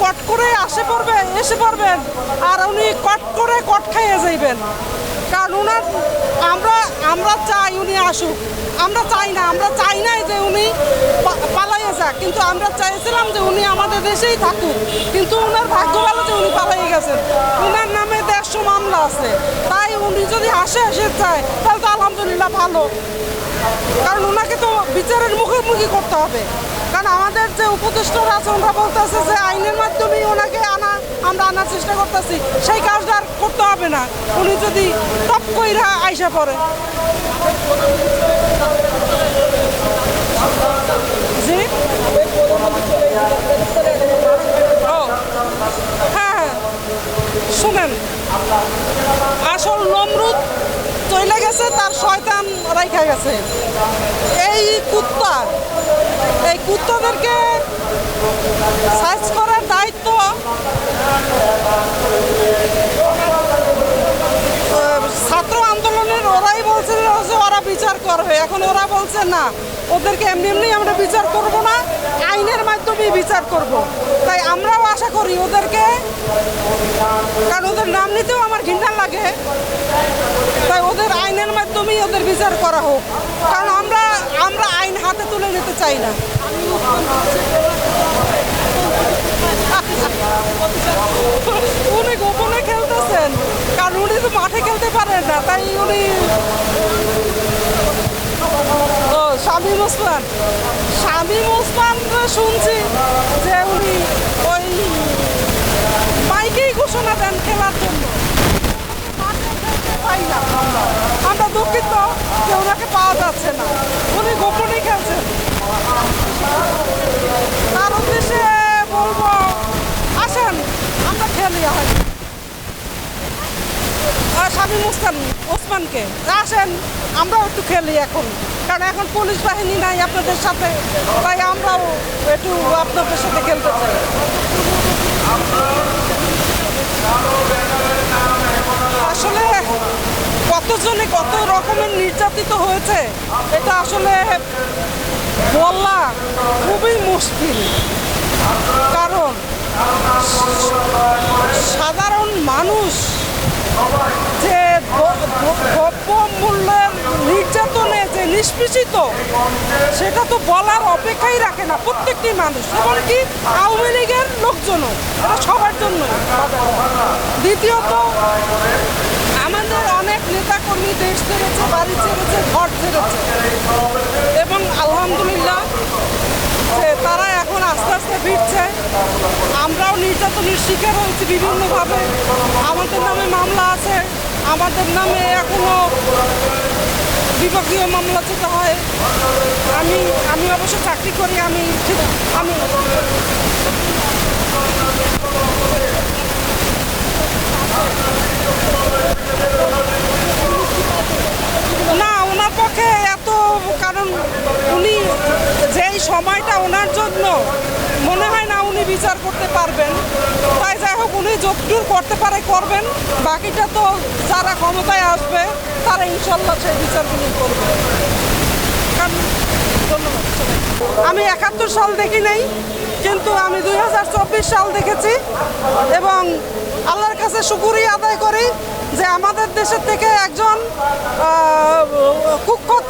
কট করে আসে পড়বে, এসে পড়বেন আর উনি কট করে কট খাইয়ে যাইবেন। কারণ উনার, আমরা আমরা চাই উনি আসুক। আমরা চাই না, আমরা চাই না যে উনি পালাইয়ে যাক। কিন্তু আমরা চাইছিলাম যে উনি আমাদের দেশেই থাকুক। কিন্তু ওনার ভাগ্য ভালো যে উনি পালাইয়ে গেছেন। ওনার নামে দেড়শো মামলা আছে। তাই উনি যদি আসে, এসে চায় তাহলে তো আলহামদুলিল্লাহ ভালো। কারণ ওনাকে তো বিচারের মুখোমুখি করতে হবে। কারণ আমাদের যে উপদেষ্টারা আছে, ওনারা বলতেছে যে আইনের মাধ্যমে ওনাকে আনা, আমরা আনার চেষ্টা করতেছি। সেই কাজটা আর করতে হবে না। উনি যদি টপ কইরা আইসা পড়ে। হ্যাঁ হ্যাঁ। আসল নমরুদ চলে গেছে, তার শয়তান রাইখা গেছে। এই কুত্তা এই কুত্তাদেরকে সার্চ করার দায়িত্ব। ছাত্র আন্দোলনের ওরাই বলছে যে ওরা বিচার করবে। এখন ওরা বলছে, না, ওদেরকে এমনি এমনি আমরা বিচার করব না, আইনের মাধ্যমে বিচার করব। তাই আমরাও আশা করি ওদেরকে, কারণ ওদের নাম নিতেও আমার ঘৃণা লাগে। তাই ওদের আইনের মাধ্যমেই ওদের বিচার করা হোক। কারণ আমরা আমরা আইন হাতে তুলে নিতে চাই না। উনি গোপনে খেলতেছেন, কারণ উনি তো মাঠে খেলতে পারেন না, তাই উনি ও, শামীম ওসমান। শামীম ওসমান শুনছি যে উনি ওই মাইকেই ঘোষণা দেন খেলার জন্য। আমরা দুঃখিত যে ওনাকে পাওয়া যাচ্ছে না। উনি গোপনে খেলছেন। তার উদ্দেশ্যে বলব, আসেন, আমরা খেলি হয় শামীম ওসমান ওসমানকে। আসেন, আমরাও একটু খেলি এখন। কারণ এখন পুলিশ বাহিনী নাই আপনাদের সাথে, তাই আমরাও একটু আপনাদের সাথে খেলতে চাই। কতজনে কত রকমের নির্যাতিত হয়েছে, এটা আসলে বলা খুবই মুশকিল। কারণ সাধারণ মানুষ যে দ্রব্য মূল্যের নির্যাতনে যে নিষ্পেষিত, সেটা তো বলার অপেক্ষাই রাখে না প্রত্যেকটি মানুষ। এমনকি আওয়ামী লীগের লোকজনও সবার জন্য দ্বিতীয়ত অনেক নেতাকর্মী দেশ ছেড়েছে, বাড়ি ছেড়েছে, ঘর ছেড়েছে। এবং আলহামদুলিল্লাহ তারা এখন আস্তে আস্তে ফিরছে। আমরাও নির্যাতনের শিকার হয়েছি বিভিন্নভাবে। আমাদের নামে মামলা আছে, আমাদের নামে এখনও বিভাগীয় মামলা যেতে হয়। আমি আমি অবশ্য চাকরি করি, আমি আমি না ওনার পক্ষে এত কারণ উনি যেই সময়টা ওনার জন্য। মনে হয় না উনি বিচার করতে পারবেন। তাই যাই হোক, উনি যতদূর করতে পারে, করবেন। বাকিটা তো যারা ক্ষমতায় আসবে, তারা ইনশাল্লাহ সেই বিচারগুলি করবে আমি একাত্তর সাল দেখি নাই, কিন্তু আমি দুই হাজার চব্বিশ সাল দেখেছি এবং আল্লাহর কাছে শুকুরিয়া আদায় করি যে আমাদের দেশের থেকে একজন কুখ্যাত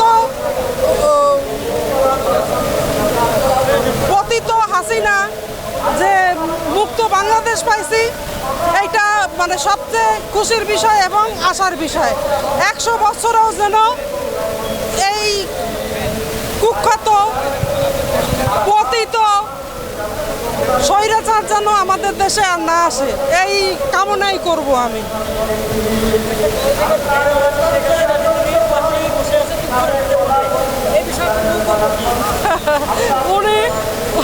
মানে সবচেয়ে খুশির বিষয় এবং আশার বিষয়। একশো বছরেও যেন এই কুখ্যাত, পতিত স্বৈরাচার যেন আমাদের দেশে আর না আসে, এই কামনাই করব আমি। উনি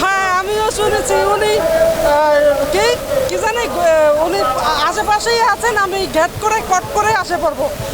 হ্যাঁ আমিও শুনেছি, উনি কি? কি জানি উনি আশেপাশেই আছেন আমি গেট করে কট করে আসে পড়ব।